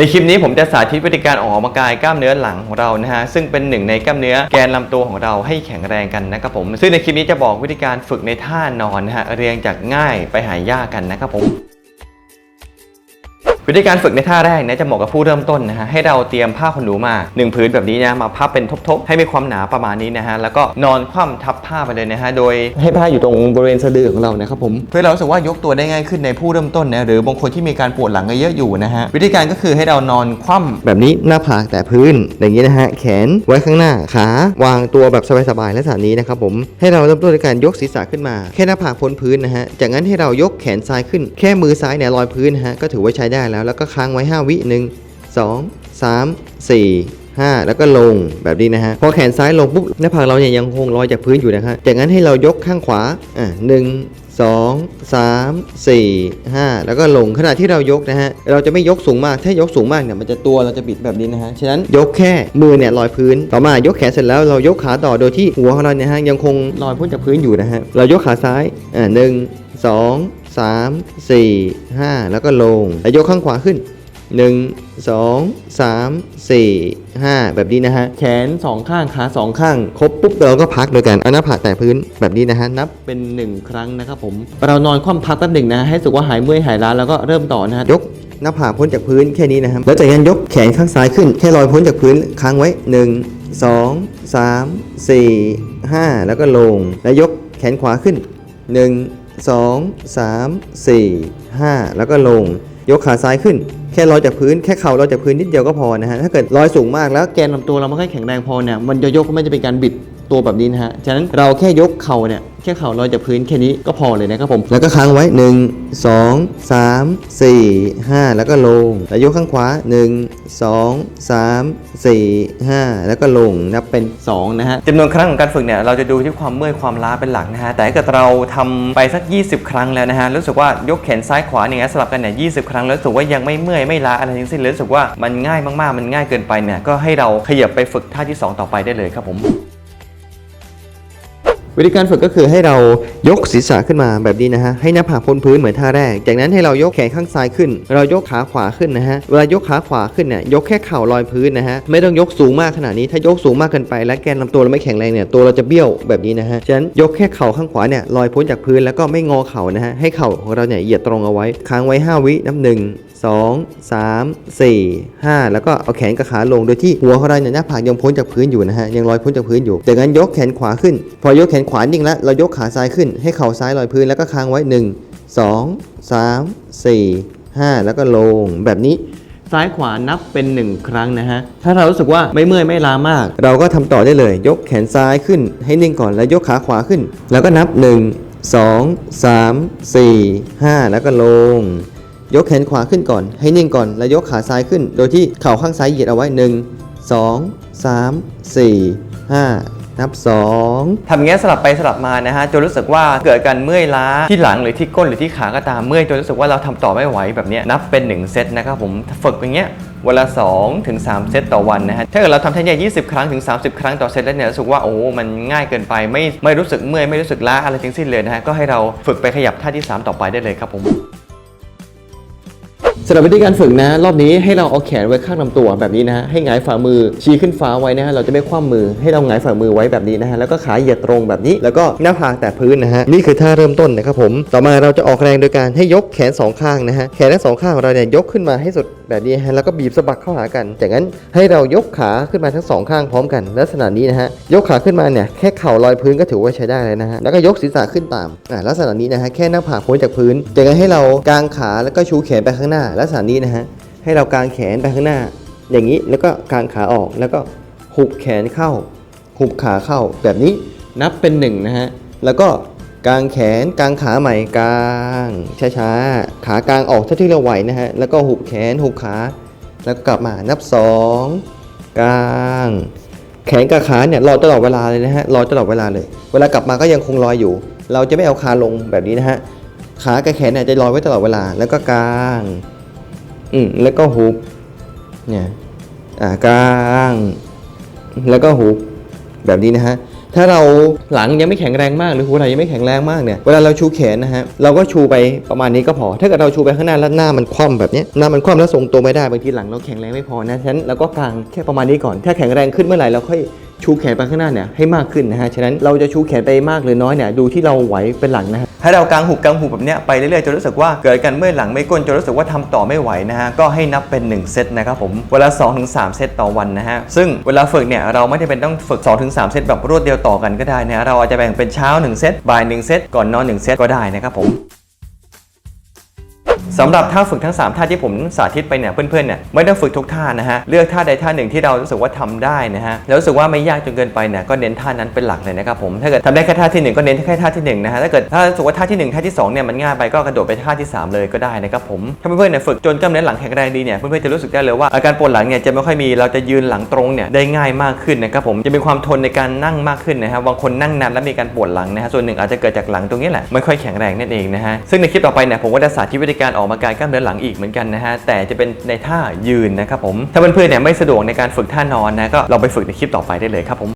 ในคลิปนี้ผมจะสาธิตวิธีการออกกำลังกายกล้ามเนื้อหลังของเรานะฮะซึ่งเป็นหนึ่งในกล้ามเนื้อแกนลำตัวของเราให้แข็งแรงกันนะครับผม ซึ่งในคลิปนี้จะบอกวิธีการฝึกในท่านอนนะฮะเรียงจากง่ายไปหายากกันนะครับผม วิธีการฝึกในท่าแรกนะจะเหมาะกับผู้เริ่มต้นนะฮะให้เราเตรียมผ้าขนหนูมาหนึ่งพื้นแบบนี้นะมาพับเป็นทบๆ ให้มีความหนาประมาณนี้นะฮะแล้วก็นอนคว่ำทับผ้าไปเลยนะฮะโดยให้ผ้าอยู่ตรงบริเวณสะดือของเรานะครับผมเพื่อเราสึกว่ายกตัวได้ง่ายขึ้นในผู้เริ่มต้นนะหรือบางคนที่มีการปวดหลังเยอะอยู่นะฮะวิธีการก็คือให้เรานอนคว่ำแบบนี้หน้าผากแต่พื้นอย่างนี้นะฮะแขนไว้ข้างหน้าขาวางตัวแบบสบายๆและสานนี้นะครับผมให้เราเริ่มต้นด้วยการยกศีรษะขึ้นมา แค่หน้าผากพ้นพื้นนะฮะจากนั้นให้เรายกแขนซ้ายขึ้น แค่มือซ้ายเนี่ยลอยพื้นนะฮะก็ถือว่าใช้ได้แล้วแล้วก็ค้างไว้ 5 วิหนึ่งสองสามสี่ห้าแล้วก็ลงแบบนี้นะฮะ พอแขนซ้ายลงปุ๊บหน้าผากเราเนี่ยยังคงลอยจากพื้นอยู่นะฮะจากนั้นให้เรายกข้างขวาอะหนึ่งสองสามสี่ห้าแล้วก็ลงขณะที่เรายกนะฮะ เราจะไม่ยกสูงมาก ถ้ายกสูงมากเนี่ยมันจะตัวเราจะบิดแบบนี้นะฮะ ฉะนั้นยกแค่มือเนี่ยลอยพื้น ต่อมายกแขนเสร็จแล้วเรายกขาต่อโดยที่หัวของเราเนี่ยฮะยังคงลอยพ้นจากพื้นอยู่นะฮะ เรายกขาซ้ายอ่าหนึ่งสอง สามสี่ห้าแล้วก็ลงแล้วยกข้างขวาขึ้นหนึ่งสองสามสี่ห้าแบบนี้นะฮะ แขนสองข้าง ขาสองข้าง ครบปุ๊บเราก็พักโดยการเอาหน้าผากแตะพื้นแบบนี้นะฮะ นับเป็น 1 ครั้งนะครับผม เรานอนคว่ำพักแป๊บหนึ่งนะ ให้สึกว่าหายเมื่อยหายล้าแล้วก็เริ่มต่อนะฮะยกหน้าผากพ้นจากพื้นแค่นี้นะครับ แล้วจากนั้นยกแขนข้างซ้ายขึ้น แค่ลอยพ้นจากพื้นค้างไว้ 1 2 3 4 5 แล้วก็ลง แล้วยกแขนขวาขึ้น 1 2 3 4 5 แล้วก็ลง ยกขาซ้ายขึ้น แค่ลอยจากพื้นแค่เข่าลอยจากพื้นนิดเดียวก็พอนะฮะถ้าเกิดลอยสูงมากแล้วแกนลำตัวเราไม่ค่อยแข็งแรงพอเนี่ยมันจะยกก็ไม่จะเป็นการบิด ตัวแบบนี้นะฮะ ฉะนั้นเราแค่ยกเข่าเนี่ย แค่เข่าลอยจากพื้นแค่นี้ก็พอเลยนะครับผม แล้วก็ค้างไว้ 1 2 3 4 5 แล้วก็ลง แล้วยกข้างขวา 1 2 3 4 5 แล้วก็ลง นับเป็น 2 นะฮะจำนวนครั้งของการฝึกเนี่ย เราจะดูที่ความเมื่อยความล้าเป็นหลักนะฮะ แต่ถ้าเกิดเราทำไปสัก 20 ครั้งแล้วนะฮะ รู้สึกว่ายกแขนซ้ายขวาอย่างเงี้ยสลับกันเนี่ย20ครั้งแล้วรู้สึกว่ายังไม่เมื่อยไม่ล้าอะไรทั้งสิ้นเลยรู้สึกว่ามันง่ายมากๆ มันง่ายเกินไปเนี่ย ก็ให้เราขยับไปฝึกท่าที่ 2 ต่อไปได้เลยครับผม วิธีการฝึกก็คือให้เรายกศีรษะขึ้นมาแบบนี้นะฮะให้หน้าผากพ้นพื้นเหมือนท่าแรก จากนั้นให้เรายกแขนข้างซ้ายขึ้น เรายกขาขวาขึ้นนะฮะเวลายกขาขวาขึ้นเนี่ยยกแค่เข่าลอยพื้นนะฮะไม่ต้องยกสูงมากขนาดนี้ถ้ายกสูงมากเกินไป และแกนลำตัวเราไม่แข็งแรงเนี่ยตัวเราจะเบี้ยวแบบนี้นะฮะฉะนั้นยกแค่เข่าข้างขวาเนี่ยลอยพ้นจากพื้นแล้วก็ไม่งอเข่านะฮะให้เข่าของเราเนี่ยเหยียดตรงเอาไว้ค้างไว้ 5 วินับหนึ่ง สองสามสี่ห้าแล้วก็เอาแขนกับขาลงโดยที่หัวของเราเนี่ยหน้าผากยังพ้นจากพื้นอยู่นะฮะยังลอยพ้นจากพื้นอยู่จากนั้นยกแขนขวาขึ้น พอยกแขนขวานิ่งแล้วเรายกขาซ้ายขึ้น ให้เข่าซ้ายลอยพื้นแล้วก็ค้างไว้หนึ่งสองสามสี่ห้าแล้วก็ลงแบบนี้ซ้ายขวานับเป็น 1 ครั้งนะฮะ ถ้าเรารู้สึกว่าไม่เมื่อยไม่ล้ามาก เราก็ทำต่อได้เลย ยกแขนซ้ายขึ้นให้นิ่งก่อนแล้วยกขาขวาขึ้น แล้วก็นับ 1 2 3 4 5 แล้วก็ลง ยกแขนขวาขึ้นก่อน ให้นิ่งก่อน แล้วยกขาซ้ายขึ้น โดยที่เข่าข้างซ้ายเหยียดเอาไว้ 1 2 3 4 5นับ 2 ทำอย่างเงี้ยสลับไปสลับมานะฮะจนรู้สึกว่าเกิดการเมื่อยล้าที่หลังหรือที่ก้นหรือที่ขาก็ตามเมื่อยจนรู้สึกว่าเราทำต่อไม่ไหวแบบเนี้ยนับเป็น 1 เซตนะครับผมฝึกอย่างเงี้ยวันละ2ถึง3เซตต่อวันนะฮะถ้าเกิดเราทำแค่เนี้ย20ครั้งถึง 30 ครั้งต่อเซตแล้วเนี่ยรู้สึกว่าโอ้มันง่ายเกินไปไม่ไม่รู้สึกเมื่อยไม่รู้สึกล้าอะไรทั้งสิ้นเลยนะฮะก็ให้เราฝึกไปขยับท่าที่ 3 ต่อไปได้เลยครับผม สำหรับวิธีการฝึกนะ รอบนี้ให้เราเอาแขนไว้ข้างลำตัวแบบนี้นะฮะให้หงายฝ่ามือชี้ขึ้นฟ้าไว้นะฮะเราจะไม่คว่ำมือให้เราหงายฝ่ามือไว้แบบนี้นะฮะแล้วก็ขาเหยียดตรงแบบนี้ แล้วก็หน้าผากแตะพื้นนะฮะนี่คือท่าเริ่มต้นนะครับผม ต่อมาเราจะออกแรงโดยการให้ยกแขนสองข้างนะฮะแขนทั้งสองข้างของเราเนี่ยยกขึ้นมาให้สุด แบบนี้ฮะแล้วก็บีบสะบักเข้าหากัน จากนั้นให้เรายกขาขึ้นมาทั้งสองข้างพร้อมกัน ลักษณะนี้นะฮะยกขาขึ้นมาเนี่ยแค่เข่าลอยพื้นก็ถือว่าใช้ได้เลยนะฮะแล้วก็ยกศีรษะขึ้นตามอ่าลักษณะนี้นะฮะแค่หน้าผากพ้นจากพื้น จากนั้นให้เรากางขาแล้วก็ชูแขนไปข้างหน้า ลักษณะนี้นะฮะให้เรากางแขนไปข้างหน้า อย่างนี้แล้วก็กางขาออกแล้วก็หุบแขนเข้า หุบขาเข้าแบบนี้นับเป็นหนึ่งนะฮะแล้วก็ กางแขนกางขาใหม่กางช้าๆ ขากางออกเท่าที่เราไหวนะฮะ แล้วก็หุบแขนหุบขา แล้วก็กลับมานับสองกาง แขนกับขาเนี่ยรอตลอดเวลาเลยนะฮะรอตลอดเวลาเลย เวลากลับมาก็ยังคงลอยอยู่ เราจะไม่เอาขาลงแบบนี้นะฮะ ขากับแขนเนี่ยจะลอยไว้ตลอดเวลา แล้วก็กาง อืมแล้วก็หุบ เนี่ย อ่ากลาง แล้วก็หุบแบบนี้นะฮะ ถ้าเราหลังยังไม่แข็งแรงมากหรือหัวไหล่ยังไม่แข็งแรงมากเนี่ยเวลาเราชูแขนนะฮะเราก็ชูไปประมาณนี้ก็พอ ถ้าเกิดเราชูไปข้างหน้าแล้วหน้ามันคว่ำแบบนี้หน้ามันคว่ำแล้วทรงตัวไม่ได้บางทีหลังเราแข็งแรงไม่พอนะฉะนั้นเราก็กางแค่ประมาณนี้ก่อน ถ้าแข็งแรงขึ้นเมื่อไหร่เราค่อย ชูแขนไปข้างหน้าเนี่ยให้มากขึ้นนะฮะ ฉะนั้นเราจะชูแขนไปมากหรือน้อยเนี่ยดูที่เราไหวเป็นหลังนะฮะ ให้เรากางหุบกางหุบแบบเนี้ยไปเรื่อยๆจนรู้สึกว่าเกิดการเมื่อยหลังไม่ก้นจนรู้สึกว่าทำต่อไม่ไหวนะฮะ ก็ให้นับเป็น 1 เซตนะครับผม เวลา 2-3 เซตต่อวันนะฮะ ซึ่งเวลาฝึกเนี่ยเราไม่ได้เป็นต้องฝึก 2-3 เซตแบบรวดเดียวต่อกันก็ได้นะฮะเราอาจจะแบ่งเป็นเช้า 1 เซต บ่าย 1 เซต ก่อนนอน 1 เซตก็ได้นะครับผม สำหรับท่าฝึกทั้ง 3 ท่าที่ผมสาธิตไปเนี่ยเพื่อนๆเนี่ยไม่ต้องฝึกทุกท่านะฮะเลือกท่าใดท่าหนึ่งที่เรารู้สึกว่าทำได้นะฮะแล้วรู้สึกว่าไม่ยากจนเกินไปเนี่ยก็เน้นท่านั้นเป็นหลักเลยนะครับผมถ้าเกิดทำได้แค่ท่าที่หนึ่งก็เน้นแค่ท่าที่หนึ่งนะฮะถ้าเกิดถ้ารู้สึกว่าท่าที่หนึ่งท่าที่สองเนี่ยมันง่ายไปก็กระโดดไปท่าที่สามเลยก็ได้นะครับผมถ้าเพื่อนๆเนี่ยฝึกจนกล้ามเนื้อหลังแข็งแรงดีเนี่ยเพื่อนๆจะรู้สึกได้เลยว่าอาการปวดหลังเนี่ยจะไม่ค่อยมีเราจะยืนหลังตรงเนี่ยได้ง่ายมากขึ้นนะครับผมจะมีความทนในการนั่งมากขึ้นนะฮะบางคนนั่งนานแล้วมีการปวดหลังนะฮะส่วนหนึ่งอาจจะเกิดจากหลังตรงนี้แหละไม่ค่อยแข็งแรงนั่นเองนะฮะซึ่งในคลิปต่อไปเนี่ยผมก็จะสาธิตวิธีการออกกำลังการกล้ามเนื้อหลังอีกเหมือนกันนะฮะแต่จะเป็นในท่ายืนนะครับผมถ้าเพื่อนๆเนี่ยไม่สะดวกในการฝึกท่านอนนะก็ลองไปฝึกในคลิปต่อไปได้เลยครับผม